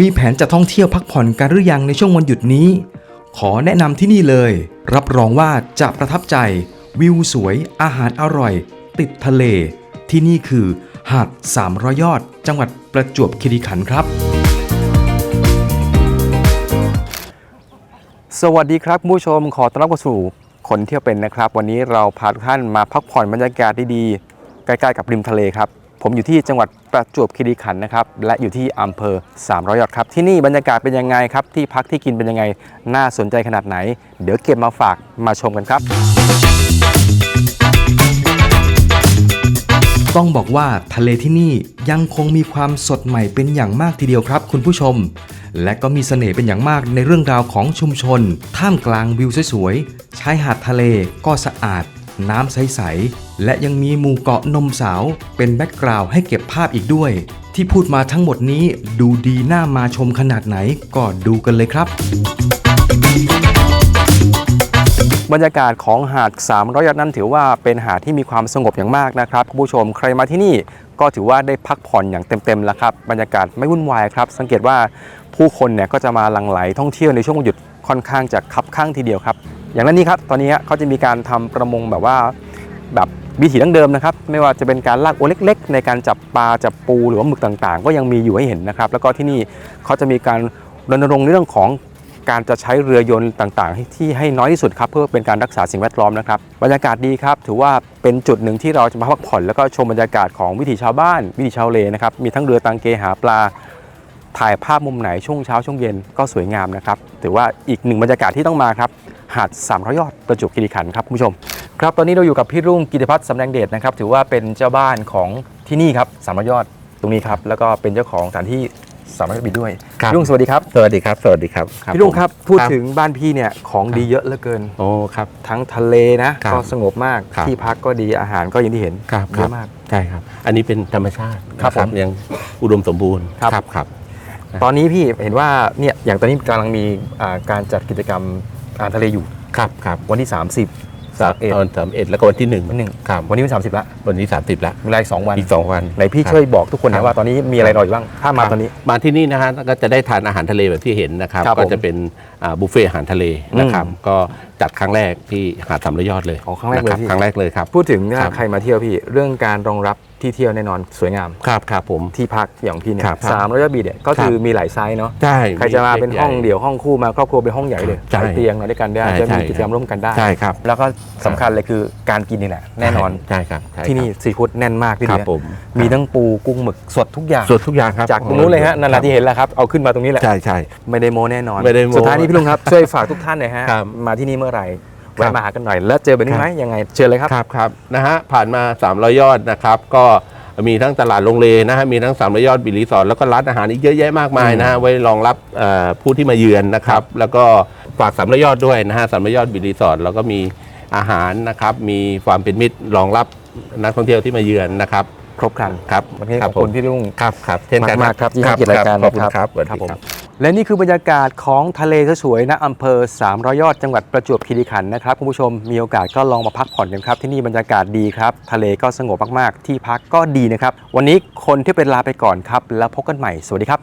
มีแผนจะท่องเที่ยวพักผ่อนกันหรือยังในช่วงวันหยุดนี้ ขอแนะนำที่นี่เลย รับรองว่าจะประทับใจ วิวสวย อาหารอร่อย ติดทะเล ที่นี่คือ หาด300ยอด จังหวัดประจวบคีรีขันธ์ครับ สวัสดีครับผู้ชมขอต้อนรับเข้าสู่คนเที่ยวเป็นนะครับ วันนี้เราพาทุกท่านมาพักผ่อนบรรยากาศดีๆใกล้ๆกับริมทะเลครับ ผมอยู่ที่จังหวัดประจวบคีรีขันธ์นะครับ และอยู่ที่อำเภอ 300 ยอดครับ ที่นี่บรรยากาศเป็นยังไงครับ ที่พักที่กินเป็นยังไง น่าสนใจขนาดไหน เดี๋ยวเก็บมาฝากมาชมกันครับ ต้องบอกว่าทะเลที่นี่ยังคงมีความสดใหม่เป็นอย่างมากทีเดียวครับ คุณผู้ชม และก็มีเสน่ห์เป็นอย่างมากในเรื่องราวของชุมชน ท่ามกลางวิวสวยๆชายหาดทะเลก็สะอาด น้ำใส ๆ และยังมีหมู่เกาะนมสาว เป็นแบ็กกราวด์ให้เก็บภาพอีกด้วย ที่พูดมาทั้งหมดนี้ดูดีน่ามาชมขนาดไหนก็ดูกันเลยครับ บรรยากาศของหาด 300ยอดนั้นถือว่าเป็นหาดที่มีความสงบอย่างมากนะครับคุณผู้ชมใครมาที่นี่ก็ถือว่าได้พักผ่อนอย่างเต็มๆแล้วครับบรรยากาศไม่วุ่นวายครับ สังเกตว่าผู้คนเนี่ยก็จะมาหลั่งไหลท่องเที่ยวในช่วงวันหยุดค่อนข้างจะคับข้างทีเดียวครับ อย่างนั้นนี้ครับตอนนี้เขาจะมีการทำประมงแบบว่าแบบวิถีดั้งเดิมนะครับ ไม่ว่าจะเป็นการลากโอเล็ก ๆ ในการจับปลาจับปูหรือว่าหมึกต่างๆ ก็ยังมีอยู่ให้เห็นนะครับ แล้วก็ที่นี่เขาจะมีการรณรงค์เรื่องของการจะใช้เรือยนต์ต่างๆ ที่ให้น้อยที่สุดครับเพื่อเป็นการรักษาสิ่งแวดล้อมนะครับบรรยากาศดีครับ ถือว่าเป็นจุดหนึ่งที่เราจะมาพักผ่อน แล้วก็ชมบรรยากาศของวิถีชาวบ้าน วิถีชาวเลนะครับมีทั้งเรือตังเกหาปลา ถ่ายภาพมุมไหนช่วงเช้าช่วงเย็นก็สวยงามนะครับถือว่าอีกหนึ่งบรรยากาศที่ต้องมาครับ หาด300ยอดประจวบคีรีขันธ์ครับคุณผู้ชม ครับตอนนี้เราอยู่กับพี่รุ่งกิติพัฒน์สำแดงเดชนะครับถือว่าเป็นเจ้าบ้านของที่นี่ครับ300ยอดตรงนี้ครับแล้วก็เป็นเจ้าของสถานที่300ยอดบิดด้วยครับ พี่รุ่งสวัสดีครับสวัสดีครับ สวัสดีครับพี่ลุงครับพูดครับถึงบ้านพี่เนี่ยของดีเยอะเหลือเกิน โอ้ ครับ ทั้งทะเลนะครับก็สงบมากครับ ที่พักก็ดีอาหารก็อย่างที่เห็นครับเยอะมาก ใช่ครับ อันนี้เป็นธรรมชาติครับนะผมยังอุดมสมบูรณ์ครับครับ ครับ ตอนนี้พี่เห็นว่าเนี่ยอย่างตอนนี้กำลังมีอ่าการจัดกิจกรรม อาหารทะเลอยู่ ครับครับวันที่ 30 สาม31ตอนสามเอ็ดแล้วก็วันที่หนึ่งวันหนึ่งครับวันนี้วัน30ละวันนี้สามสิบละเวลาอีกสองวันอีกสองวัน ไหนพี่ครับช่วยบอกทุกคนครันะบ ว่าตอนนี้มีอะไรรออยู่บ้างถ้ามาตอนนี้ มาที่นี่นะฮะก็จะได้ทานอาหารทะเลแบบที่เห็นนะครับ ครับก็ผมจะเป็นอ่าบุฟเฟ่ต์อาหารทะเลนะครับอืมก็ จัดครั้งแรกที่หาดสามร้อยยอดเลยอ๋อครั้งแรกเลยนะพี่ ครั้งแรกเลยครับ พูดถึงถ้าครับ ใครมาเที่ยวพี่ เรื่องการรองรับที่เที่ยวแน่นอนสวยงาม ครับครับผม ที่พักอย่างพี่เนี่ยครับครับสามร้อยบีเนี่ยก็คือมีหลายไซส์เนาะใช่ใครจะมาเป็นห้องใหญ่เดี่ยวห้องคู่มาครอบครัวเป็นห้องใหญ่เลยใช่หลายเตียงนอนด้วยกันได้ใช่จะมีใช่ กิจกรรมร่วมกันได้ ใช่ครับแล้วก็สำคัญเลยคือการกินนี่แหละแน่นอนใช่ครับใช่ครับที่นี่ซีฟู้ดแน่นมากพี่ครับเนี่ยผมมีทั้งปูกุ้งหมึกสดทุกอย่างสดทุกอย่างครับจากตรงนู้นเลยฮะนั่นแหละที่เห็นแล้วครับเอาขึ้นมาตรงนี้แหละ ใช่ใช่ ไม่ได้โมแน่นอน ไม่ได้โม้สุดท้ายนี้พี่ลุงครับ ช่วยฝากทุกท่านหน่อยฮะ ครับ มาที่นี่เมื่อไหร่ครัแวะบมาหากันหน่อย แล้วเจอแบบนี้ไหมยังไงเชิญเลยครับครับครับนะฮะผ่านมา 300 ยอดนะครับก็มีทั้งตลาดโรงเลนะฮะมีทั้ง300ยอดบิลรีสอร์ทแล้วก็ร้านอาหารอีกเยอะแยะมากมายนะฮะไว้รองรับเอ่อผู้ที่มาเยือนนะครับ แล้วก็ฝาก300ยอดด้วยนะฮะ300ยอดบิลรีสอร์ทแล้วก็มีอาหารนะครับ มีความเป็นมิตรรองรับนักท่องเที่ยวที่มาเยือนนะครับ ครบครันครับวันนี้ขรัอบคุณผมพี่ลุงครับครับเช่นกันมากๆครับที่ให้เกียรติรายการขอบคุณนะครับครับสวัสดีครับผมครับ และนี่คือบรรยากาศของทะเลสวยๆณอำเภอ300ยอดจังหวัดประจวบคีรีขันธ์นะครับคุณผู้ชมมีโอกาสก็ลองมาพักผ่อนกันครับ ที่นี่บรรยากาศดีครับ ทะเลก็สงบมากๆ ที่พักก็ดีนะครับ วันนี้คนที่เป็นลาไปก่อนครับ แล้วพบกันใหม่ สวัสดีครับ